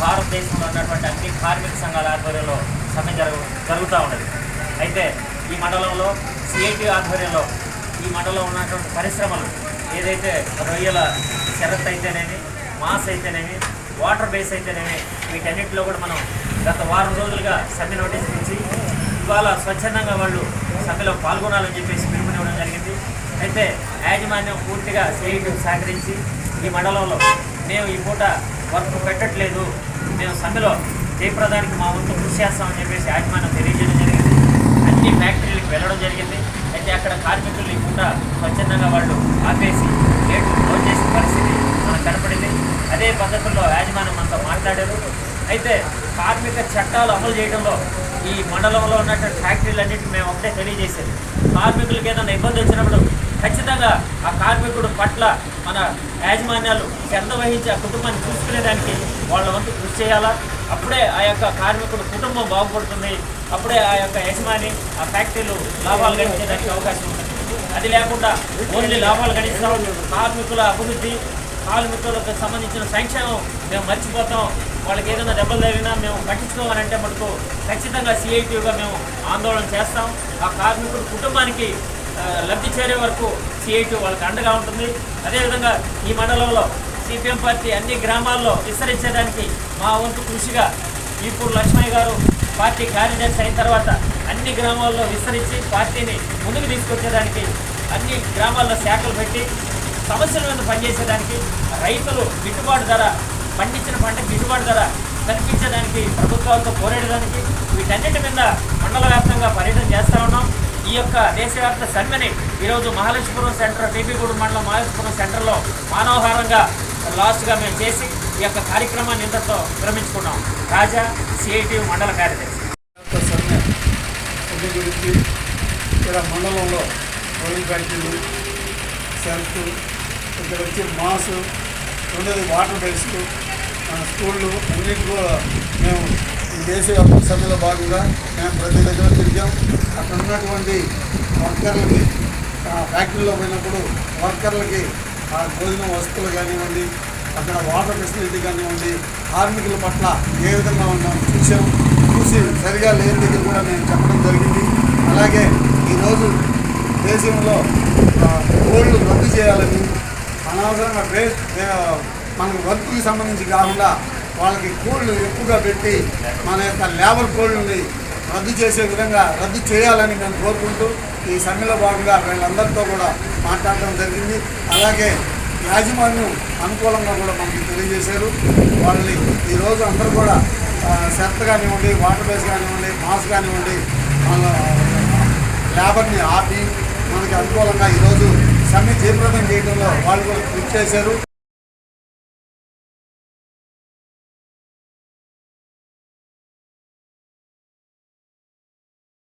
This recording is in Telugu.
భారతదేశంలో అన్ని కార్మిక సంఘాల ఆధ్వర్యంలో సమ్మె జరుగు జరుగుతూ ఉండదు అయితే ఈ మండలంలో సిఐటి ఆధ్వర్యంలో ఈ మండలంలో ఉన్నటువంటి పరిశ్రమలు ఏదైతే రొయ్యల షరత్ అయితేనేమి మాస్ అయితేనేమి వాటర్ బేస్ అయితేనేమి వీటన్నిటిలో కూడా మనం గత వారం రోజులుగా సమ్మె నోటీస్ ఇచ్చి ఇవాళ స్వచ్ఛందంగా వాళ్ళు సమ్మెలో పాల్గొనాలని చెప్పేసి పిలుపునివ్వడం జరిగింది. అయితే యాజమాన్యం పూర్తిగా సిఐటి సహకరించి ఈ మండలంలో మేము ఈ పూట వర్క్ పెట్టట్లేదు. మేము సమ్మెలో జయప్రదానికి మా వంతు కృషి చేస్తామని చెప్పేసి యాజమాన్యం తెలియజేయడం జరిగింది. అన్ని ఫ్యాక్టరీలకు వెళ్ళడం జరిగింది. అయితే అక్కడ కార్మికులు లేకుండా స్వచ్ఛందంగా వాళ్ళు ఆపేసి గేట్లు క్లోజ్ చేసిన పరిస్థితి మనకు కనపడింది. అదే పద్ధతుల్లో యాజమాన్యం మనతో మాట్లాడారు. అయితే కార్మిక చట్టాలు అమలు చేయడంలో ఈ మండలంలో ఉన్నటువంటి ఫ్యాక్టరీలన్నింటినీ మేము ఒకటే తెలియజేసేది. కార్మికులకి ఏదైనా ఇబ్బంది వచ్చినప్పుడు ఖచ్చితంగా ఆ కార్మికుడు పట్ల మన యాజమాన్యాలు శ్రద్ధ వహించి ఆ కుటుంబాన్ని చూసుకునేదానికి వాళ్ళ వంతు కృషి చేయాలా? అప్పుడే ఆ యొక్క కార్మికుడు కుటుంబం బాగుపడుతుంది. అప్పుడే ఆ యొక్క యజమాని ఆ ఫ్యాక్టరీలు లాభాలు గడించేదానికి అవకాశం ఉంటుంది. అది లేకుండా ఓన్లీ లాభాలు గడిస్తాం కార్మికుల అభివృద్ధి కార్మికులకు సంబంధించిన సంక్షేమం మేము మర్చిపోతాం. వాళ్ళకి ఏదైనా దెబ్బలు తగిలినా మేము పట్టించుకోవాలంటే మటుకు ఖచ్చితంగా సిఐటీగా మేము ఆందోళన చేస్తాం. ఆ కార్మికుడు కుటుంబానికి లబ్ధి చేరే వరకు సిఐటి వాళ్ళకి అండగా ఉంటుంది. అదేవిధంగా ఈ మండలంలో సిపిఎం పార్టీ అన్ని గ్రామాల్లో విస్తరించడానికి మా వంతు కృషిగా ఇప్పుడు లక్ష్మయ్య గారు పార్టీ కార్యదర్శి అయిన తర్వాత అన్ని గ్రామాల్లో విస్తరించి పార్టీని ముందుకు తీసుకొచ్చేదానికి అన్ని గ్రామాల్లో శాఖలు పెట్టి సమస్యల మీద పనిచేసేదానికి రైతులు గిట్టుబాటు ధర పండించిన పంటకు గిట్టుబాటు ధర కల్పించడానికి ప్రభుత్వాలతో పోరాడడానికి వీటన్నిటి మీద మండల వ్యాప్తంగా పర్యటన చేస్తూ ఉన్నాం. ఈ యొక్క దేశవ్యాప్త సమ్మెని ఈరోజు మహాలక్ష్మీపురం సెంటర్ టీపీగూడు మండలం మహాలక్ష్మీపురం సెంటర్లో మానవహారంగా లాస్ట్గా మేము చేసి ఈ యొక్క కార్యక్రమాన్ని ఇంతతో విరమించుకున్నాం. రాజా సిఐటి మండల కార్యదర్శి. సమ్మె గురించి ఇక్కడ మండలంలో రోలింగ్ ఫ్యాక్టరీలు సెల్ఫ్ ఇక్కడ వచ్చి మాస్ ఉండేది వాటర్ బేస్లు మన స్కూళ్ళు అన్నింటి కూడా మేము ఈ దేశవ్యాప్త సభ్యుల భాగంగా మేము ప్రతి దగ్గర తిరిగాం. ఉన్నటువంటి వర్కర్లకి ఫ్యాక్టరీలో పోయినప్పుడు వర్కర్లకి ఆ భోజనం వస్తువులు కానివ్వండి అక్కడ వాటర్ ఫెసిలిటీ కానివ్వండి కార్మికుల పట్ల ఏ విధంగా ఉన్నాం చూసాం చూసి సరిగా లేని దగ్గర కూడా నేను చెప్పడం జరిగింది. అలాగే ఈరోజు దేశంలో ఆ, గోల్డ్ రద్దు చేయాలని అనవసరంగా వే మన మనకు వర్క్కి సంబంధించి కాకుండా వాళ్ళకి కోళ్ళు ఎక్కువగా పెట్టి మన యొక్క లేబర్ కోళ్ళని రద్దు చేసే విధంగా రద్దు చేయాలని మేము కోరుకుంటూ ఈ సమ్మెలో భాగంగా వీళ్ళందరితో కూడా మాట్లాడడం జరిగింది. అలాగే యాజమాన్యం అనుకూలంగా కూడా మనకి తెలియజేశారు. వాళ్ళని ఈరోజు అందరూ కూడా ఆ, సెర్త్ కానివ్వండి వాటర్ బేస్ కానివ్వండి మాస్ కానివ్వండి వాళ్ళ లేబర్ని ఆపి మనకి అనుకూలంగా ఈరోజు సమ్మె తీవ్రతం చేయడంలో వాళ్ళు కూడా కృషి చేశారు.